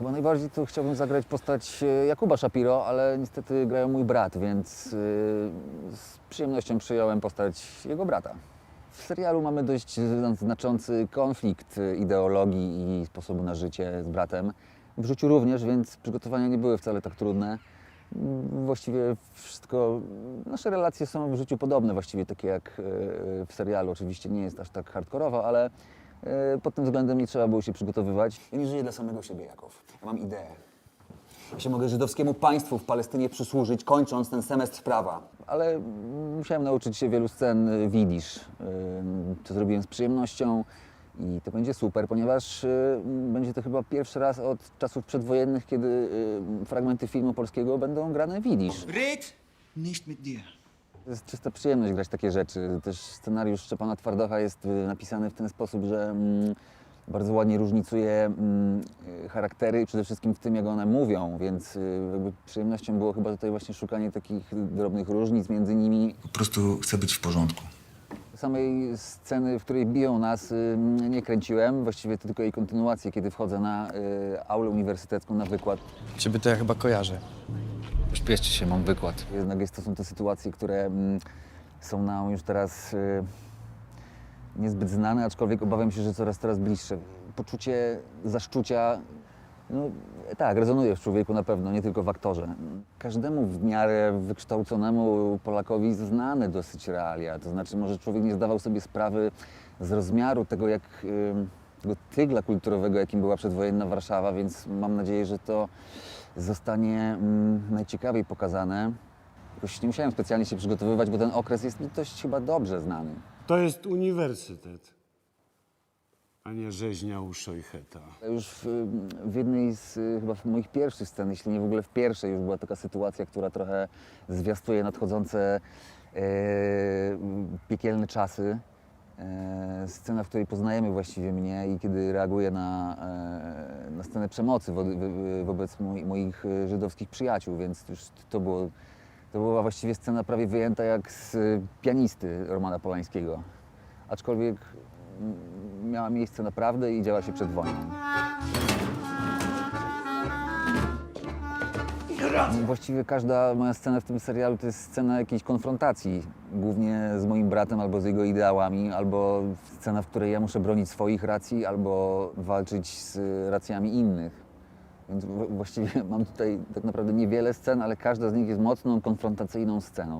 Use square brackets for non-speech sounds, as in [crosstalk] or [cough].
najbardziej to chciałbym zagrać postać e, Jakuba Shapiro, ale niestety grają mój brat, więc e, z przyjemnością przyjąłem postać jego brata. W serialu mamy dość znaczący konflikt ideologii i sposobu na życie z bratem. W życiu również, więc przygotowania nie były wcale tak trudne. Właściwie wszystko, nasze relacje są w życiu podobne, właściwie takie jak e, w serialu. Oczywiście nie jest aż tak hardkorowo, ale pod tym względem nie trzeba było się przygotowywać. Ja nie żyję dla samego siebie, Jakov. Ja mam ideę. Ja się mogę żydowskiemu państwu w Palestynie przysłużyć, kończąc ten semestr prawa. Ale musiałem nauczyć się wielu scen y, widzisz, y, co zrobiłem z przyjemnością i to będzie super, ponieważ y, będzie to chyba pierwszy raz od czasów przedwojennych, kiedy y, fragmenty filmu polskiego będą grane widzisz. Red nicht mit dir. To jest czysta przyjemność grać takie rzeczy. Też scenariusz Szczepana Twardocha jest y, napisany w ten sposób, że mm, bardzo ładnie różnicuje mm, y, charaktery, przede wszystkim w tym, jak one mówią, więc y, jakby przyjemnością było chyba tutaj właśnie szukanie takich drobnych różnic między nimi. Po prostu chcę być w porządku. Samej sceny, w której biją nas, y, nie kręciłem. Właściwie to tylko jej kontynuację, kiedy wchodzę na y, aulę uniwersytecką na wykład. Ciebie to ja chyba kojarzę. Pośpieszcie się, mam wykład. Jednak jest, to są te sytuacje, które mm, są nam już teraz y, niezbyt znane, aczkolwiek obawiam się, że coraz, coraz bliższe. Poczucie zaszczucia, no tak, rezonuje w człowieku na pewno, nie tylko w aktorze. Każdemu w miarę wykształconemu Polakowi znane dosyć realia. To znaczy, może człowiek nie zdawał sobie sprawy z rozmiaru tego, jak y, tego tygla kulturowego, jakim była przedwojenna Warszawa, więc mam nadzieję, że to zostanie mm, najciekawiej pokazane. Jakoś nie musiałem specjalnie się przygotowywać, bo ten okres jest mi dość chyba dobrze znany. To jest uniwersytet, a nie rzeźnia u Szojcheta. Już w, w jednej z y, chyba w moich pierwszych scen, jeśli nie w ogóle w pierwszej, już była taka sytuacja, która trochę zwiastuje nadchodzące e, piekielne czasy. E, scena, w której poznajemy właściwie mnie i kiedy reaguję na, e, na scenę przemocy wo, wo, wobec moi, moich e, żydowskich przyjaciół, więc już to było, to była właściwie scena prawie wyjęta jak z pianisty Romana Polańskiego. Aczkolwiek mm, miała miejsce naprawdę i działa się przed wojną. Właściwie każda moja scena w tym serialu to jest scena jakiejś konfrontacji, głównie z moim bratem albo z jego ideałami, albo scena, w której ja muszę bronić swoich racji, albo walczyć z racjami innych. Więc właściwie [laughs] mam tutaj tak naprawdę niewiele scen, ale każda z nich jest mocną, konfrontacyjną sceną.